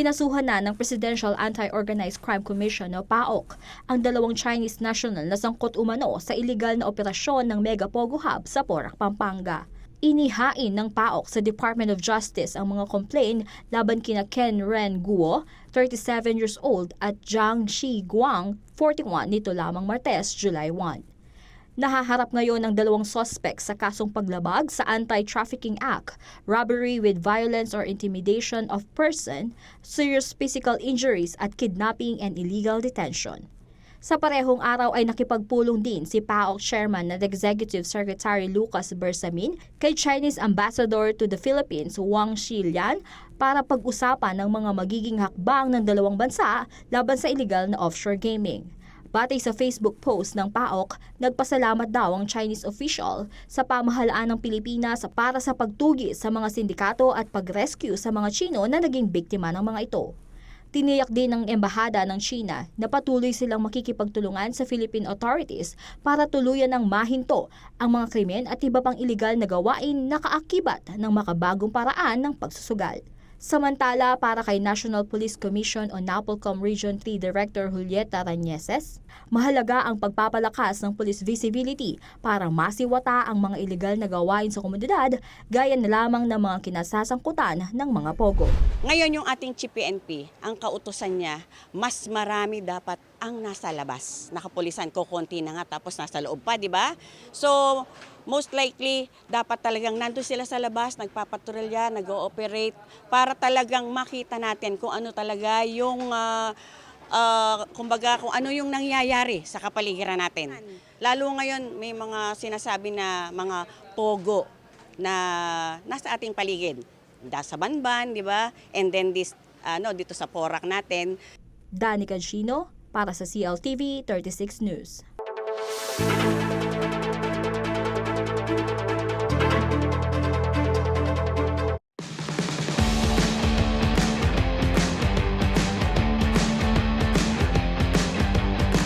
Kinasuhan na ng Presidential Anti-Organized Crime Commission o PAOK ang dalawang Chinese national na sangkot umano sa iligal na operasyon ng Mega Pogo Hub sa Porac, Pampanga. Inihain ng PAOK sa Department of Justice ang mga complaint laban kina Ken Ren Guo, 37 years old, at Zhang Shi Guang, 41 nito lamang Martes, July 1. Nahaharap ngayon ang dalawang suspect sa kasong paglabag sa Anti-Trafficking Act, robbery with violence or intimidation of person, serious physical injuries at kidnapping and illegal detention. Sa parehong araw ay nakipagpulong din si PAOK Chairman at Executive Secretary Lucas Bersamin kay Chinese Ambassador to the Philippines Wang Xilian para pag-usapan ng mga magiging hakbang ng dalawang bansa laban sa illegal na offshore gaming. Batay sa Facebook post ng PAOK, nagpasalamat daw ang Chinese official sa pamahalaan ng Pilipinas para sa pagtugi sa mga sindikato at pag-rescue sa mga Chino na naging biktima ng mga ito. Tiniyak din ng Embahada ng China na patuloy silang makikipagtulungan sa Philippine authorities para tuluyan ng mahinto ang mga krimen at iba pang iligal na gawain na kaakibat ng makabagong paraan ng pagsusugal. Samantala, para kay National Police Commission o NAPOLCOM Region 3 Director Julieta Rañeses, mahalaga ang pagpapalakas ng police visibility para masiwata ang mga iligal na gawain sa komunidad gaya na lamang ng mga kinasasangkutan ng mga pogo. Ngayon yung ating Chief PNP, ang kautusan niya, mas marami dapat ang nasa labas. Nakapulisan ko konti na nga tapos nasa loob pa, di ba? So, most likely, dapat talagang nandun sila sa labas, nagpapatrolya, nag-ooperate, para talagang makita natin kung ano talaga yung, ah, ah, kumbaga, kung ano yung nangyayari sa kapaligiran natin. Lalo ngayon, may mga sinasabi na mga pogo na nasa ating paligid. Nasa Banban, di ba? And then this, ano, dito sa Porac natin, Dani Cancino para sa CLTV 36 News.